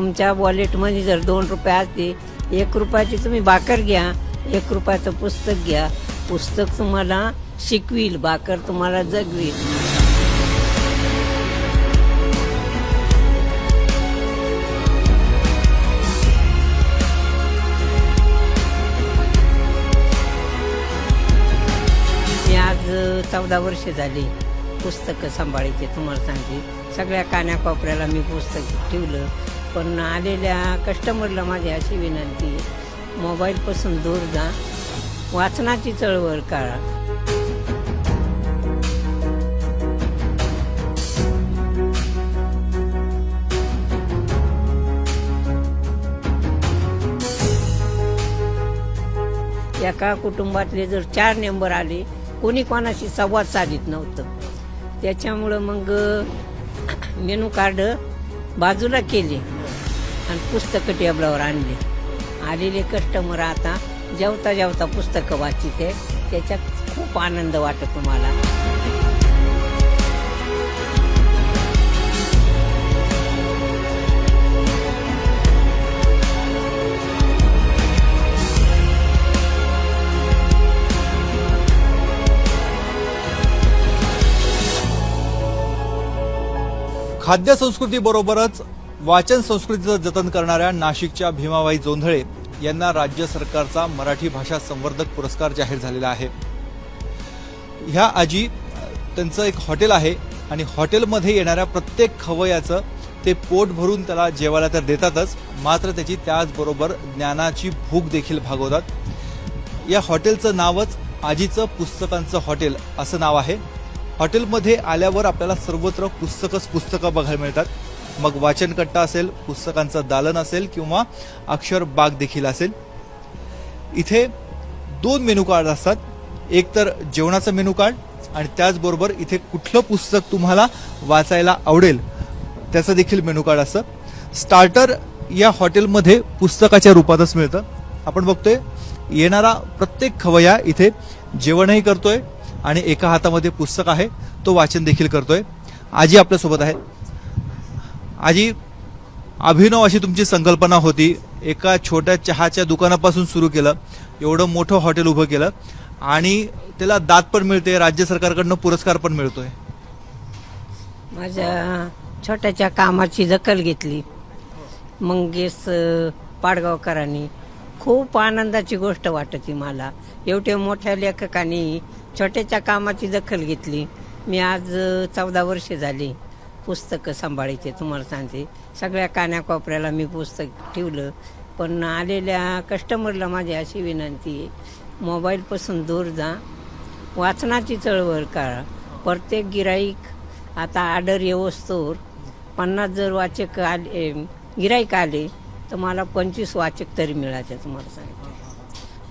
तुमच्या वॉलेटमध्ये जर दोन रुपये असते एक रुपयाची तुम्ही बाकर घ्या एक रुपयाचं पुस्तक घ्या. पुस्तक तुम्हाला शिकवील बाकर तुम्हाला जगवील. मी आज चौदा वर्ष झाली पुस्तकं सांभाळायचे तुम्हाला सांगते. सगळ्या कान्याकोपऱ्याला मी पुस्तक ठेवलं. पण आलेल्या कस्टमरला माझी अशी विनंती मोबाईलपासून दूर जा वाचनाची चळवळ काढा. एका कुटुंबातले जर चार मेंबर आले कोणी कोणाशी संवाद साधित नव्हतं. त्याच्यामुळं मग मेनू कार्ड बाजूला केले. आणि पुस्तकं टेबलावर आणले. आलेले कस्टमर आता जेवता जेवता पुस्तकं वाचित आहे त्याच्यात खूप आनंद वाटतो तुम्हाला खाद्य संस्कृतीबरोबरच वाचन संस्कृतीचं जतन करणाऱ्या नाशिकच्या भीमाबाई जोंधळे यांना राज्य सरकारचा मराठी भाषा संवर्धक पुरस्कार जाहीर झालेला आहे. ह्या आजी त्यांचं एक हॉटेल आहे आणि हॉटेलमध्ये येणाऱ्या प्रत्येक खवयाचं ते पोट भरून त्याला जेवायला तर देतातच मात्र त्याची त्याचबरोबर ज्ञानाची भूक देखील भागवतात. या हॉटेलचं नावच आजीचं पुस्तकांचं हॉटेल असं नाव आहे. हॉटेलमध्ये आल्यावर आपल्याला सर्वत्र पुस्तकच पुस्तकं बघायला मिळतात. मग वाचनकट्टा असेल पुस्तकांचं दालन असेल किंवा अक्षर बाग देखील असेल. इथे दोन मेनू कार्ड असतात. एक तर जेवणाचं मेनू कार्ड आणि त्याचबरोबर इथे कुठलं पुस्तक तुम्हाला वाचायला आवडेल त्याचं देखील मेनू कार्ड असतं. स्टार्टर या हॉटेलमध्ये पुस्तकाच्या रूपातच मिळतं. आपण बघतोय येणारा प्रत्येक खवया इथे जेवणही करतोय आणि एका हातामध्ये पुस्तक आहे तो वाचन देखील करतोय. आजी आपल्यासोबत आहे आजी अभिनव अशी तुमची संकल्पना होती. एका छोट्या चहाच्या दुकानापासून सुरू केलं. एवढं मोठं हॉटेल उभं केलं. आणि त्याला दात पण मिळते राज्य सरकारकडनं पुरस्कार पण मिळतोय. माझ्या छोट्याच्या कामाची दखल घेतली. मंगेश पाडगावकरांनी. खूप आनंदाची गोष्ट वाटते मला. एवढ्या मोठ्या लेखकांनी छोट्याच्या कामाची दखल घेतली. मी आज चौदा वर्षे झाली. पुस्तकं सांभाळायचे तुम्हाला सांगते. सगळ्या कान्याकोपऱ्याला मी पुस्तक ठेवलं. पण आलेल्या कस्टमरला माझी अशी विनंती आहे मोबाईलपासून दूर जा. वाचनाची चळवळ काढा. प्रत्येक गिराईक आता आडर येवस्तोर पन्नास जर वाचक आले गिराईक आले तर मला पंचवीस वाचक तरी मिळायचे तुम्हाला सांगते.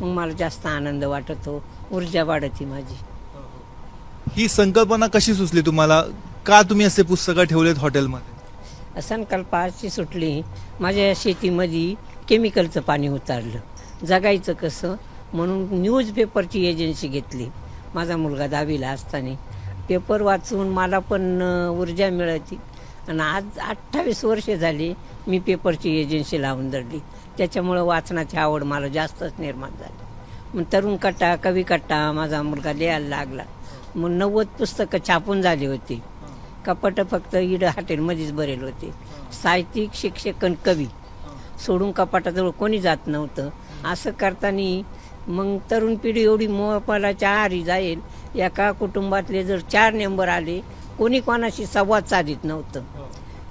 मग मला जास्त आनंद वाटतो. ऊर्जा वाढती माझी. ही संकल्पना कशी सुचली तुम्हाला? का तुम्ही असे पुस्तकं ठेवलेत हॉटेलमध्ये? संकल्पा अशी सुटली. माझ्या शेतीमध्ये केमिकलचं पाणी उतारलं. जगायचं कसं? म्हणून न्यूजपेपरची एजन्सी घेतली. माझा मुलगा दहावीला असताना. पेपर वाचून मला पण ऊर्जा मिळाली. आणि आज अठ्ठावीस वर्षे झाली मी पेपरची एजन्सी लावून धरली त्याच्यामुळं वाचनाची आवड मला जास्तच निर्माण झाली. मग तरुण कट्टा कवी कट्टा माझा मुलगा लिहायला लागला. मग नव्वद पुस्तकं छापून झाली होती. कपाट फक्त इड हॉटेलमध्येच बरेल होते. साहित्यिक शिक्षक आणि कवी. सोडून कपाटाजवळ कोणी जात नव्हतं. असं करताना मग तरुण पिढी एवढी मोबाईलच्या आहारी जाईल. एका कुटुंबातले जर चार मेंबर आले कोणी कोणाशी संवाद साधित नव्हतं.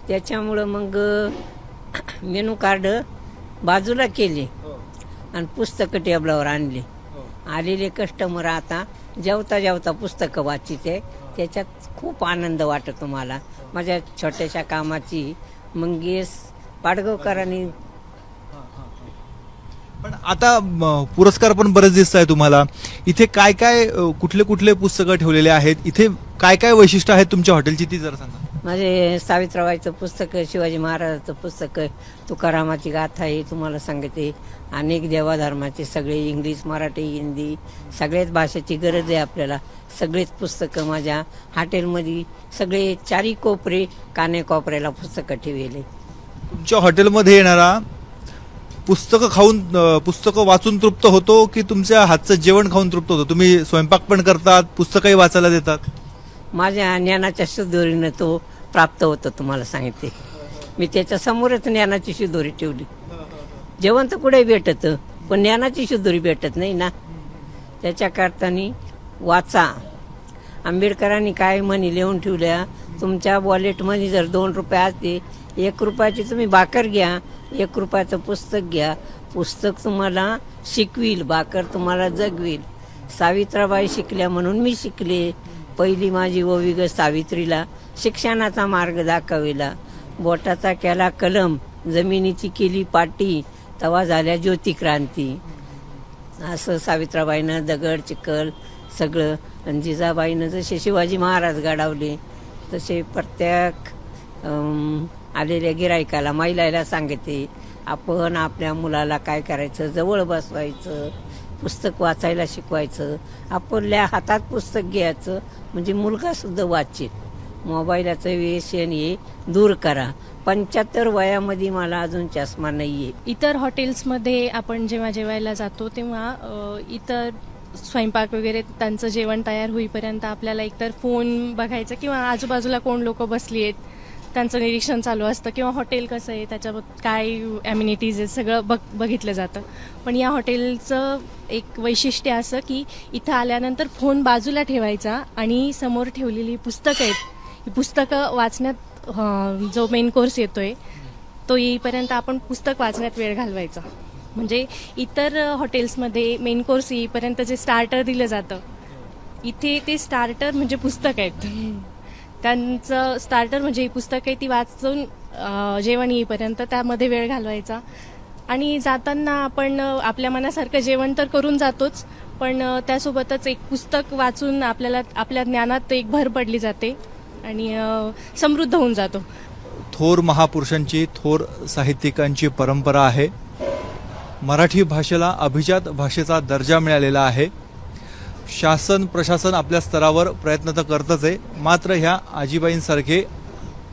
त्याच्यामुळं मग मेनू कार्ड बाजूला केले आणि पुस्तकं टेबलावर आणले. आलेले कस्टमर आता जेवता जेवता पुस्तकं वाचित आहे. त्याच्यात खूप आनंद वाटतो मला माझ्या छोट्याशा कामाची मंगेश पाडगावकरांनी पण आता पुरस्कार पण बरेच दिसत आहे तुम्हाला. इथे काय काय कुठले कुठले पुस्तकं ठेवलेले आहेत? इथे काय काय वैशिष्ट्य आहेत तुमच्या हॉटेलची ती जरा सांगा. माझे सावित्राबाईचं पुस्तक आहे शिवाजी महाराजाचं पुस्तक आहे तुकारामाची गाथा आहे तुम्हाला सांगते. अनेक देवाधर्माचे सगळे इंग्लिश मराठी हिंदी सगळ्याच भाषेची गरज आहे आपल्याला. सगळेच पुस्तकं माझ्या हॉटेलमध्ये सगळे चारी कोपरे काने कोपऱ्याला पुस्तकं ठेवले तुमच्या हॉटेलमध्ये येणारा पुस्तकं खाऊन पुस्तकं वाचून तृप्त होतो की तुमच्या हातचं जेवण खाऊन तृप्त होतो? तुम्ही स्वयंपाक पण करतात पुस्तकही वाचायला देतात? माझ्या ज्ञानाच्या शिदोरीनं तो प्राप्त होतं तुम्हाला सांगितले मी त्याच्या समोरच ज्ञानाची शिदोरी ठेवली. जेवण तर कुठे भेटतं? पण ज्ञानाची शिदोरी भेटत नाही ना. त्याच्या करतानी वाचा. आंबेडकरांनी काय म्हणी लिहून ठेवल्या? तुमच्या वॉलेटमध्ये जर दोन रुपये असते एक रुपयाची तुम्ही भाकर घ्या एक रुपयाचं पुस्तक घ्या. पुस्तक तुम्हाला शिकवील भाकर तुम्हाला जगवील. सावित्राबाई शिकल्या म्हणून मी शिकले. पहिली माझी ओवी ग सावित्रीला शिक्षणाचा मार्ग दाखविला. बोटाचा केला कलम जमिनीची केली पाटी तवा झाल्या ज्योतिक्रांती. असं सावित्राबाईनं दगड चिखल सगळं आणि जिजाबाईनं जसे शिवाजी महाराज गाडावले तसे प्रत्येक आलेल्या गिरायकाला महिलाला सांगते आपण आपल्या मुलाला काय करायचं? जवळ बसवायचं. पुस्तक वाचायला शिकवायचं. आपल्या हातात पुस्तक घ्यायचं. म्हणजे मुलगा सुद्धा वाचेल. मोबाईलाचं व्यसन हे दूर करा. पंच्याहत्तर वयामध्ये मला अजून चष्मा नाहीये. इतर हॉटेल्समध्ये आपण जेव्हा जेवायला जातो तेव्हा इतर स्वयंपाक वगैरे त्यांचं जेवण तयार होईपर्यंत आपल्याला एकतर फोन बघायचं किंवा आजूबाजूला कोण लोक बसली आहेत त्यांचं निरीक्षण चालू असतं किंवा हॉटेल कसं आहे त्याच्या काय ॲम्युनिटीज आहेत सगळं बघ बघितलं जातं. पण या हॉटेलचं एक वैशिष्ट्य असं की इथं आल्यानंतर फोन बाजूला ठेवायचा आणि समोर ठेवलेली पुस्तकं आहेत. ही पुस्तकं वाचण्यात जो मेन कोर्स येतोय तो येईपर्यंत आपण पुस्तक वाचण्यात वेळ घालवायचा. म्हणजे इतर हॉटेल्समध्ये मेन कोर्स येईपर्यंत जे स्टार्टर दिलं जातं इथे ते स्टार्टर म्हणजे पुस्तक आहेत. त्यांचं स्टार्टर म्हणजे ही पुस्तक आहे ती वाचून जेवण येईपर्यंत त्यामध्ये वेळ घालवायचा. आणि जाताना आपण आपल्या मनासारखं जेवण तर करून जातोच पण त्यासोबतच एक पुस्तक वाचून आपल्याला आपल्या ज्ञानात एक भर पडली जाते आणि समृद्ध होऊन जातो. थोर महापुरुषांची थोर साहित्यिकांची परंपरा आहे. मराठी भाषेला अभिजात भाषेचा दर्जा मिळालेला आहे. शासन प्रशासन आपल्या स्तरावर प्रयत्न तर करतच आहे. मात्र ह्या आजीबाईंसारखे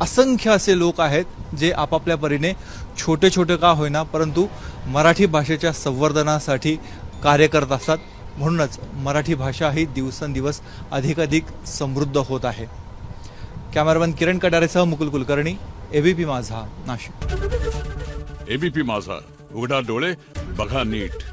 असंख्य असे लोक आहेत जे आपापल्या परीने छोटे छोटे का होईना परंतु मराठी भाषेच्या संवर्धनासाठी कार्य करत असतात. म्हणूनच मराठी भाषा ही दिवसेंदिवस अधिकाधिक समृद्ध होत आहे. कॅमेरामॅन किरण कटारेसह मुकुल कुलकर्णी एबीपी माझा नाशिक. एबीपी माझा उघडा डोळे बघा नीट.